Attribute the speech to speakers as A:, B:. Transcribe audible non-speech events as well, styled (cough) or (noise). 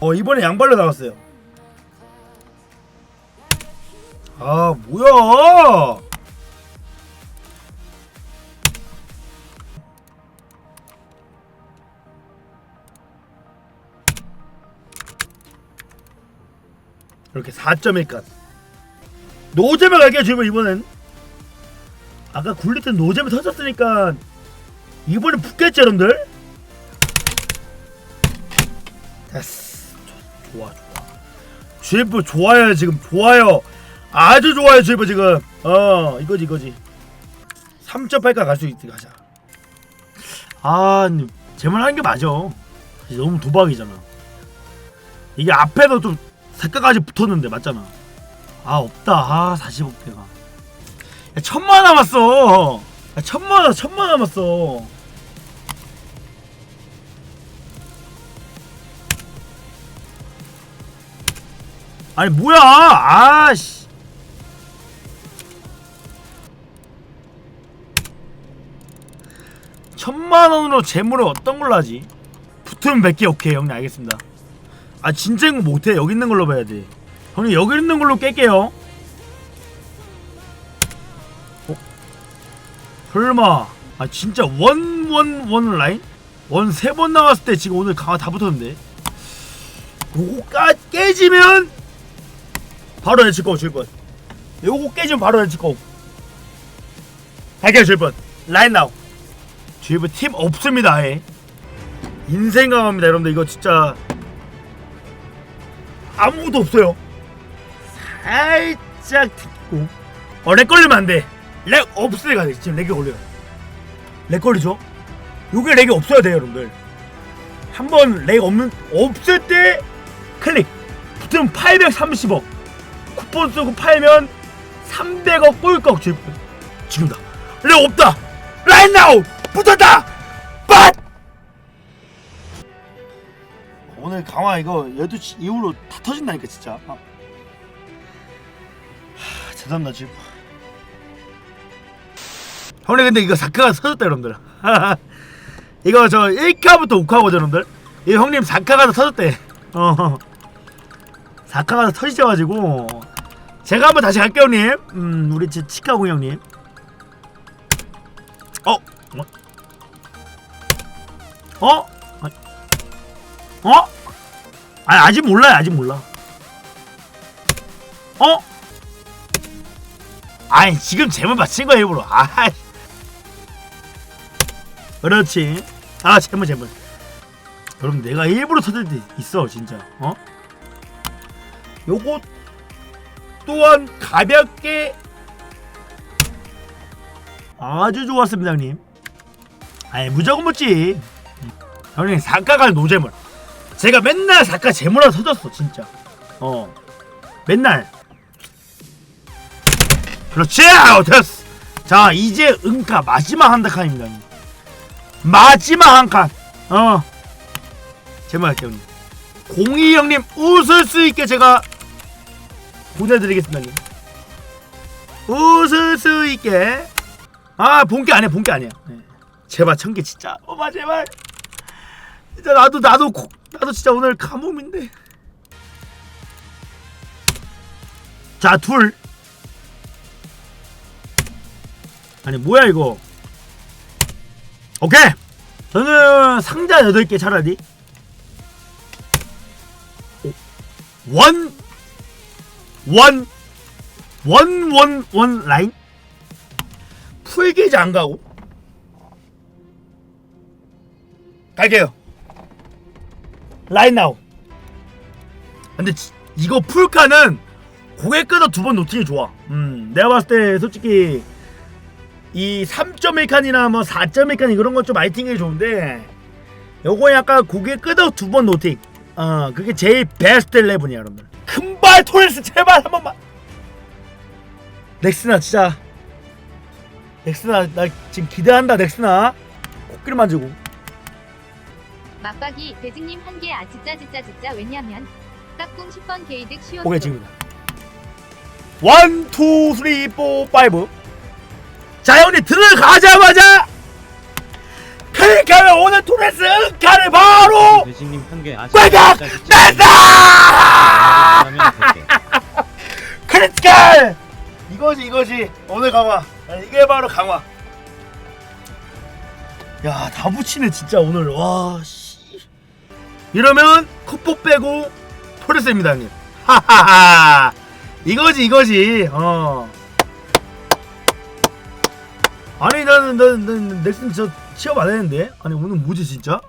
A: 어 이번에 양발로 나왔어요. 아 뭐야? 이렇게 4.1칸 노잼을 갈게요 지금 이번엔. 아까 굴릴 땐 노잼이 터졌으니까 이번엔 붙겠지 여러분들? 됐어 좋- 좋아. 좋아 GF 좋아요 지금. 좋아요. 아주 좋아요 GF 지금. 어 이거지 이거지. 3.8가 갈수 있게 가자. 아 제말 하는 게 맞아. 너무 도박이잖아. 이게 앞에도 좀 색깔까지 붙었는데 맞잖아. 아 없다. 아 45개가. 야 천만 남았어. 야 천만 천만 남았어 아니 뭐야! 아씨! 천만 원으로 재물을 어떤 걸로 하지? 붙으면 100개 오케이 형님. 알겠습니다. 아 진짜 이거 못해. 여기 있는 걸로 봐야지 형님 여기 있는 걸로 깰게요. 어? 설마. 아 진짜 원 원 원 라인? 원 세 번 나왔을 때 지금 오늘 강화 다 붙었는데? 요거 까, 깨지면 바로 해치고 줄뻔 요거 깨지면 바로 해치고 갈게요 줄뻔 라인 나우 주입은 팀 없습니다 아예. 인생 강화입니다 여러분들. 이거 진짜 아무것도 없어요. 살짝 듣고. 어렉 걸리면 안 돼. 렉 없을 때가 돼. 지금 렉이 걸려요. 렉 걸리죠? 요게 렉이 없어야 돼요 여러분들. 한번 렉 없는 없을 때 클릭. 붙으면 830억 쿠폰 쓰고 팔면 300억 꿀꺽 지금 지금다 렉 없다. 라인 나우 붙었다. 빠 오늘 강화 이거 12시 이후로 다 터진다니까 진짜. 아. 하, 죄송합니다 지금. 형님 근데 이거 사카가 터졌다 여러분들. (laughs) 이거 저 1카부터 5카거든 여러분들. 이 형님 4카가 터졌대. 어 4카가 터지셔가지고 제가 한번 다시 갈게요 형님 음 우리 치- 치카고 형님 어? 어? 어? 아, 어? 아니 아직 몰라요 아직 몰라 어? 아니 지금 재물 맞힌 거야 일부러 아 그렇지 아 재물 재물 여러분 내가 일부러 터질 때 있어 진짜 어? 요거 또한 가볍게. 아주 좋았습니다 형님. 아니 무조건 묻지. 형님 사카가 노재물 제가 맨날 사카 재물아 터졌어 진짜. 어. 맨날. 그렇지! 어, 됐어. 자 이제 응카 마지막 한 칸입니다 형님. 마지막 한칸어. 제발 할게요 형님. 공이 형님 웃을 수 있게 제가 보내드리겠습니다 웃을 수 있게. 아 본게 아니야 본게 아니야. 네. 제발 천개 진짜. 어마 제발. 진짜 나도 나도 고- 나도 진짜 오늘 가뭄인데. 자 둘. 아니 뭐야 이거? 오케이. 저는 상자 8개 차라리. 원, 원, 원, 원, 원 라인? 풀게이지 안 가고? 갈게요. 라인 나우. 근데 지- 이거 풀카는 고개 끄덕 두번 놓치기 좋아. 음, 내가 봤을 때 솔직히 이 3.1칸이나 뭐 4.1칸 이런 건좀 마이팅이 좋은데 요거 약간 고개 끄덕 두 번 노팅. 어, 그게 제일 베스트 레븐이야, 여러분들. 금발 토레스 제발 한 번만. 넥스나 진짜. 넥스나 나 지금 기대한다, 넥스나. 코끼리 만지고.
B: 맞박이 대직님 한 개 아 진짜 진짜 진짜 왜냐면 깍꿍 10번 게이득 시온
A: 오케이 지금이다. 원, 투, 쓰리, 포, 파이브. 자 형님 들어가자마자 토레스 은카를 바로
C: 대식님 한개?
A: 빨각! 낸다! 크리티컬! 이거지 이거지. 오늘 강화. 아, 이게 바로 강화. 야 다 붙이네 진짜 오늘. 와 씨. 이러면 쿠포 빼고 토레스입니다 형님. 하하하. 이거지 이거지. 어. 아니 나는 나는, 나는 넥슨 저 취업 안 했는데. 아니 오늘 뭐지 진짜